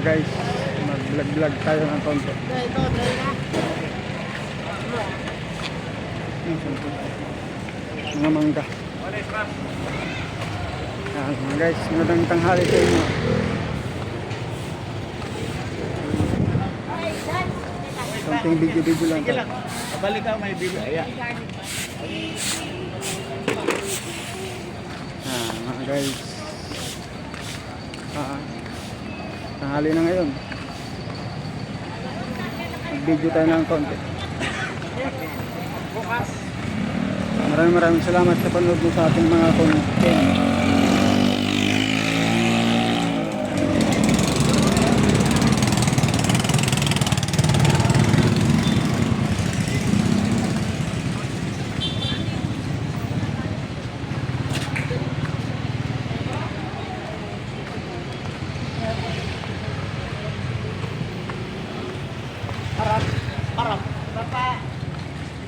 mga guys, mag-vlog-vlog tayo ng konti. Ito, dahil na. Mga mangga. Yan, mga guys, magandang tanghali sa inyo. Konting video-video lang to. Balik ka may bibig. Ayan. Ah, mga guys. Ah, tanghali na ngayon. Mag-video tayo ng konti. Maraming maraming salamat sa panood mo sa ating mga content.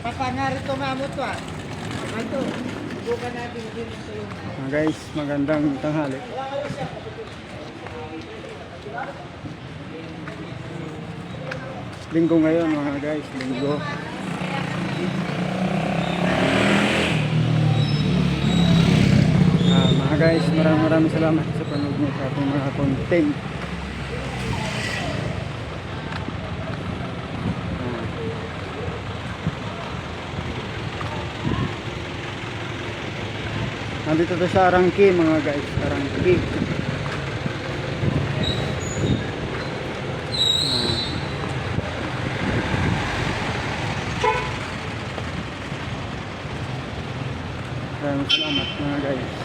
Papa, narito mamot ah. Ito. Bukan natin din sa iyo. Mga guys, magandang tanghali. Linggo ngayon mga guys, linggo. Ah, mga guys, maraming maraming salamat sa panood mo sa ating mga content. Nandito to sa Arangki mga guys, Arangki. Maraming salamat mga guys.